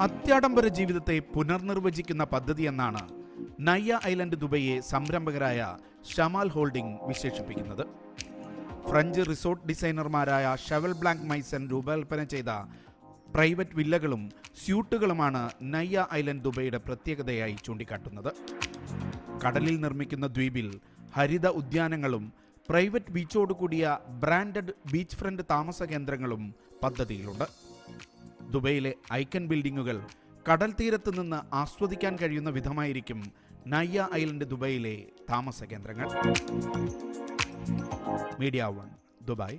അത്യാഡംബര ജീവിതത്തെ പുനർനിർവചിക്കുന്ന പദ്ധതി എന്നാണ് നയ്യ ഐലൻഡ് ദുബൈയെ സംരംഭകരായ ഷമാൽ ഹോൾഡിംഗ് വിശേഷിപ്പിക്കുന്നത്. ഫ്രഞ്ച് റിസോർട്ട് ഡിസൈനർമാരായ ഷവൽ ബ്ലാങ്ക് മൈസൺ രൂപകൽപ്പന ചെയ്ത പ്രൈവറ്റ് വില്ലകളും സ്യൂട്ടുകളുമാണ് നയ്യ ഐലൻഡ് ദുബൈയുടെ പ്രത്യേകതയായി ചൂണ്ടിക്കാട്ടുന്നത്. കടലിൽ നിർമ്മിക്കുന്ന ദ്വീപിൽ ഹരിത ഉദ്യാനങ്ങളും പ്രൈവറ്റ് ബീച്ചോട് കൂടിയ ബ്രാൻഡഡ് ബീച്ച് ഫ്രണ്ട് താമസ കേന്ദ്രങ്ങളും പദ്ധതിയിലുണ്ട്. ദുബൈയിലെ ഐക്കൺ ബിൽഡിങ്ങുകൾ കടൽ തീരത്ത് നിന്ന് ആസ്വദിക്കാൻ കഴിയുന്ന വിധമായിരിക്കും നയ്യ ഐലൻഡ് ദുബൈയിലെ താമസ കേന്ദ്രങ്ങൾ. Media one Dubai.